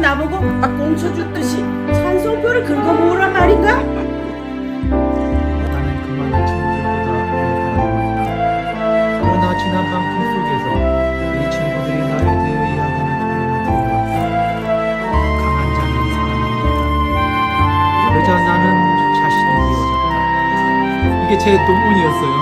나보고 아, 꽁쳐 줬듯이 찬송표를 긁어 모으란 말인가? 나는 그 많은 친구들보다. 그러나 지난 밤 꿈속에서 이 친구들이 나에 대해 이야기하는 소리가 들려왔다. 강한 자는 살아납니다. 그러자 나는 자신이 미워졌다. 이게 제 돈문이었어요.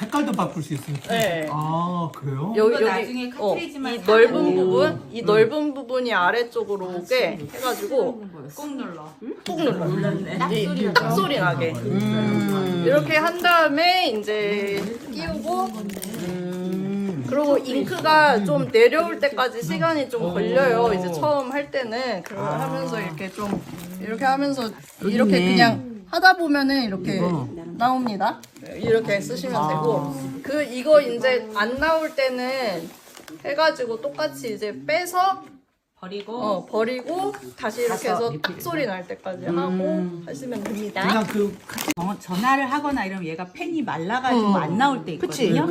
색깔도 바꿀 수 있으니까. 네. 아 그래요? 여기 이거 여기 나중에 어, 카트리지만 이 사고. 넓은 부분 이 넓은 부분이 아래쪽으로 오게 해가지고 꾹 눌러. 꾹 눌러. 눌렀네. 이딱 소리 나게. 이렇게 한 다음에 이제 끼우고 그리고 잉크가 좀 내려올 때까지 시간이 좀 걸려요. 이제 처음 할 때는 그걸 하면서 이렇게 좀 이렇게 하면서 이렇게 그냥 하다 보면은 이렇게 나옵니다. 이렇게 쓰시면 되고. 그 이거 이제 안 나올 때는 해가지고 똑같이 이제 빼서 버리고 어 버리고 다시 이렇게 해서 딱 소리 날 때까지 하고 하시면 됩니다. 그냥 그 어, 전화를 하거나 이러면 얘가 펜이 말라가지고 안 나올 때 있거든요.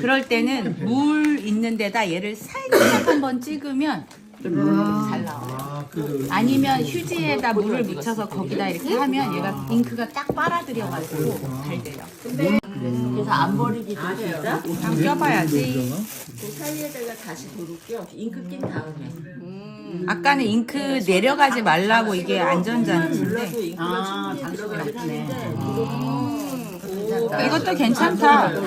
그럴 때는 물 있는 데다 얘를 살짝 한번 찍으면 잘 나와. 아, 그 아니면 휴지에다 물을 묻혀서 거기다 이렇게 하면 얘가 잉크가 딱 빨아들여가지고 잘 돼요. 그래서 안 버리기도 진짜 한번 껴봐야지. 그 사이에다가 다시 도로 껴 잉크 낀 다음에 아까는 잉크 내려가지 말라고 이게 안전장치인데 잉크가 충분히 들어가긴 하는데 이것도 괜찮다. 그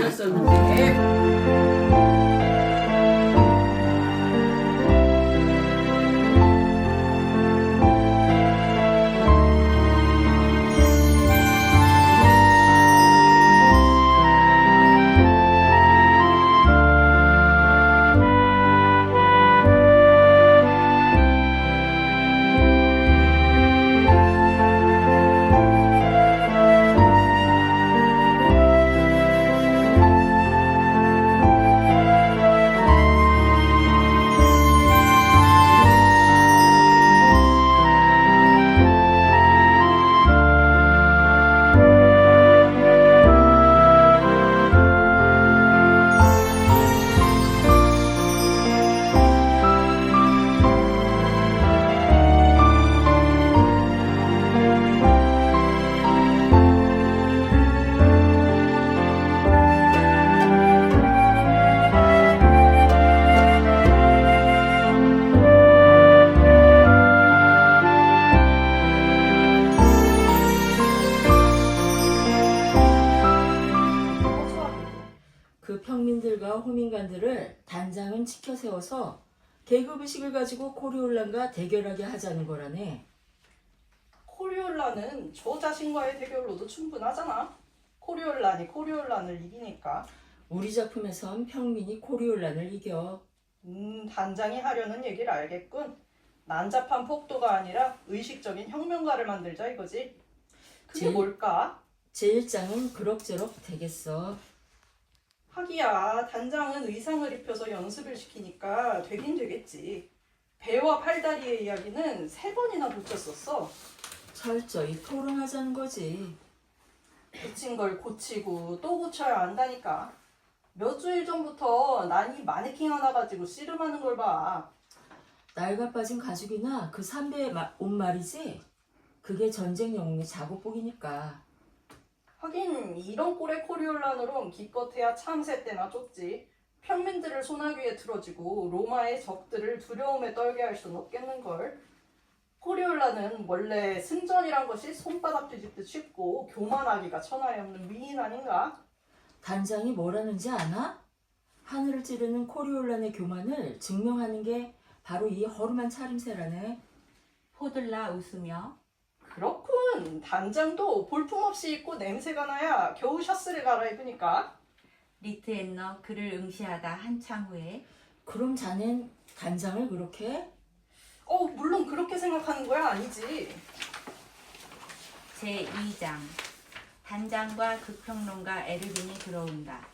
평민들과 호민관들을 단장은 지켜 세워서 계급 의식을 가지고 코리올란과 대결하게 하자는 거라네. 코리올라는 저 자신과의 대결로도 충분하잖아. 코리올란이 코리올란을 이기니까. 우리 작품에선 평민이 코리올란을 이겨. 음, 단장이 하려는 얘기를 알겠군. 난잡한 폭도가 아니라 의식적인 혁명가를 만들자 이거지. 그게 제일- 뭘까? 제1장은 그럭저럭 되겠어. 하기야, 단장은 의상을 입혀서 연습을 시키니까 되긴 되겠지. 배와 팔다리의 이야기는 세 번이나 붙였었어. 철저히 토론하자는 거지. 고친 걸 고치고 또 고쳐야 한다니까. 몇 주일 전부터 난 이 마네킹 하나 가지고 씨름하는 걸 봐. 낡아 빠진 가죽이나 그 삼배 옷 말이지. 그게 전쟁 영웅의 작업복이니까. 하긴 이런 꼴의 코리올란으론 기껏해야 참새 때나 쫓지. 평민들을 소나기에 틀어지고 로마의 적들을 두려움에 떨게 할 순 없겠는걸. 코리올라는 원래 승전이란 것이 손바닥 뒤집듯 쉽고 교만하기가 천하에 없는 미인 아닌가? 단장이 뭐라는지 아나? 하늘을 찌르는 코리올란의 교만을 증명하는 게 바로 이 허름한 차림새라네. 포들라 웃으며 그렇군. 단장도 볼품없이 입고 냄새가 나야 겨우 셔츠를 갈아입으니까. 리트 앤너 그를 응시하다 한참 후에 그럼 자넨 단장을 그렇게 해? 어, 물론 그렇게 생각하는 거야 아니지. 제2장 단장과 극평론가 에르빈이 들어온다.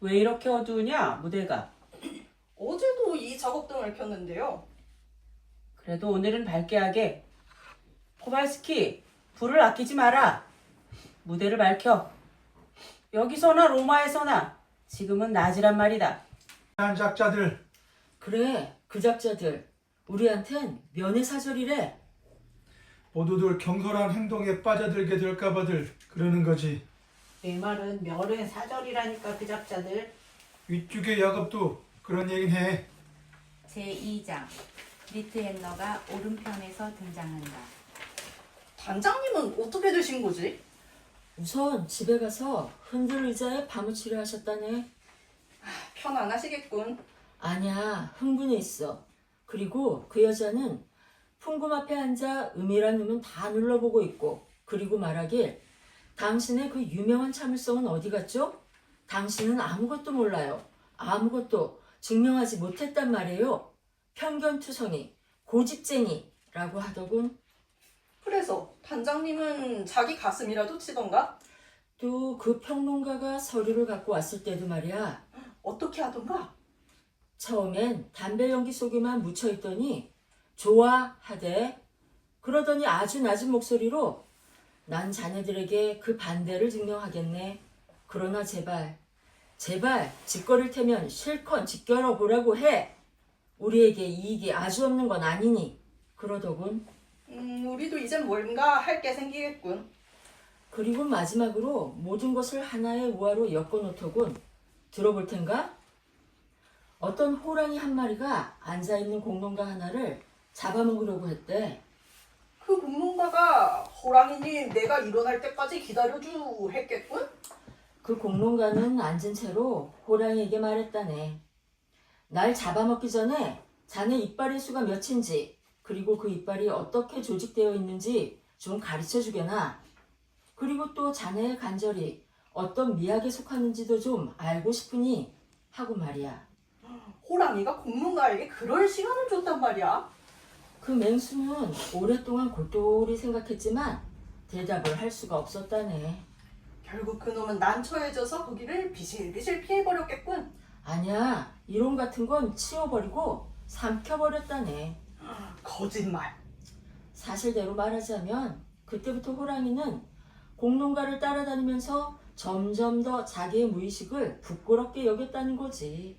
왜 이렇게 어두우냐 무대가 어제도 이 작업등을 켰는데요. 그래도 오늘은 밝게 하게 코발스키 불을 아끼지 마라 무대를 밝혀 여기서나 로마에서나 지금은 낮이란 말이다 한 작자들 그래, 그 작자들. 우리한텐 면회 사절이래. 모두들 경솔한 행동에 빠져들게 될까봐들 그러는 거지. 내 말은 멸의 사절이라니까 그 작자들 위쪽의 야곱도 그런 얘긴 해. 제2장 리트 앤너가 오른편에서 등장한다. 단장님은 어떻게 되신 거지? 우선 집에 가서 흔들 의자에 바무치려 하셨다네. 편안하시겠군. 아니야, 흥분해 있어. 그리고 그 여자는 풍금 앞에 앉아 음이란 놈은 다 눌러보고 있고, 그리고 말하길, 당신의 그 유명한 참을성은 어디 갔죠? 당신은 아무것도 몰라요. 아무것도 증명하지 못했단 말이에요. 편견투성이, 고집쟁이라고 하더군. 그래서 단장님은 자기 가슴이라도 치던가? 또 그 평론가가 서류를 갖고 왔을 때도 말이야. 어떻게 하던가? 처음엔 담배 연기 속에만 묻혀 있더니 좋아 하대. 그러더니 아주 낮은 목소리로 난 자네들에게 그 반대를 증명하겠네. 그러나 제발, 제발 짓거릴 테면 실컷 짓겨러 보라고 해. 우리에게 이익이 아주 없는 건 아니니. 그러더군. 음, 우리도 이젠 뭔가 할 게 생기겠군. 그리고 마지막으로 모든 것을 하나의 우화로 엮어놓더군. 들어볼 텐가? 어떤 호랑이 한 마리가 앉아있는 공룡가 하나를 잡아먹으려고 했대. 그 공룡가가 호랑이님 내가 일어날 때까지 기다려주 했겠군? 그 공룡가는 앉은 채로 호랑이에게 말했다네. 날 잡아먹기 전에 자네 이빨의 수가 몇인지, 그리고 그 이빨이 어떻게 조직되어 있는지 좀 가르쳐 주게나. 그리고 또 자네의 관절이 어떤 미학에 속하는지도 좀 알고 싶으니 하고 말이야. 호랑이가 공룡가에게 그럴 시간을 줬단 말이야. 그 맹수는 오랫동안 골똘히 생각했지만 대답을 할 수가 없었다네. 결국 그놈은 난처해져서 거기를 비실비실 피해버렸겠군. 아니야, 이론 같은 건 치워버리고 삼켜버렸다네. 거짓말. 사실대로 말하자면 그때부터 호랑이는 공룡가를 따라다니면서 점점 더 자기의 무의식을 부끄럽게 여겼다는 거지.